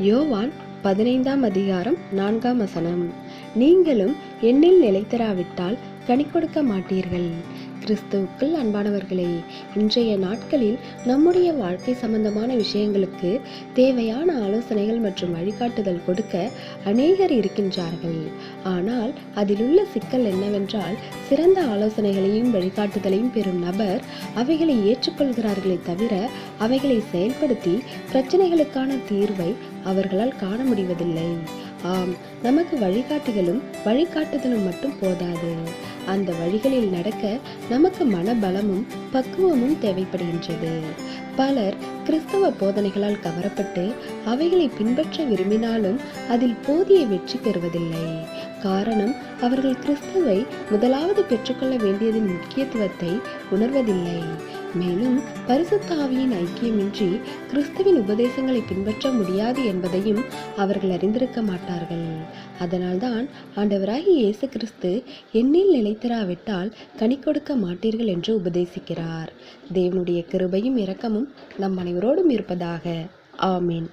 யோவான் பதினைந்தாம் அதிகாரம் நான்காம் வசனம். நீங்களும் என்னில் நிலைத்தராவிட்டால் கனி கொடுக்க மாட்டீர்கள். கிறிஸ்துவுக்குள் அன்பானவர்களே இன்றைய நாட்களில் நம்முடைய வாழ்க்கை சம்பந்தமான விஷயங்களுக்கு தேவையான ஆலோசனைகள் மற்றும் வழிகாட்டுதல் கொடுக்க அநேகர் இருக்கின்றார்கள். ஆனால் அதில் உள்ள சிக்கல் என்னவென்றால் சிறந்த ஆலோசனைகளையும் வழிகாட்டுதலையும் பெறும் நபர் அவைகளை ஏற்றுக்கொள்கிறார்களே தவிர அவைகளை செயல்படுத்தி பிரச்சனைகளுக்கான தீர்வை அவர்களால் காண முடிவதில்லை. ஆம் நமக்கு வழிகாட்டிகளும் வழிகாட்டுதலும் மட்டும் போதாது. அந்த வழிகளில் நடக்க நமக்கு மனபலமும் பக்குவமும் தேவைப்படுகின்றது. பலர் கிறிஸ்தவ போதனைகளால் கவரப்பட்டு அவைகளை பின்பற்ற விரும்பினாலும் அதில் போதிய வெற்றி பெறுவதில்லை. காரணம் அவர்கள் கிறிஸ்துவை முதலாவது பெற்றுக்கொள்ள வேண்டியதின் முக்கியத்துவத்தை உணர்வதில்லை. மேலும் பரிசுத்தாவியின் ஐக்கியமின்றி கிறிஸ்துவின் உபதேசங்களை பின்பற்ற முடியாது என்பதையும் அவர்கள் அறிந்திருக்க மாட்டார்கள். அதனால்தான் ஆண்டவராகி இயேசு கிறிஸ்து என்னில் நிலைத்திராவிட்டால் கனி கொடுக்க மாட்டீர்கள் என்று உபதேசிக்கிறார். தேவனுடைய கிருபையும் இரக்கமும் நம் அனைவரோடும் இருப்பதாக. ஆமீன்.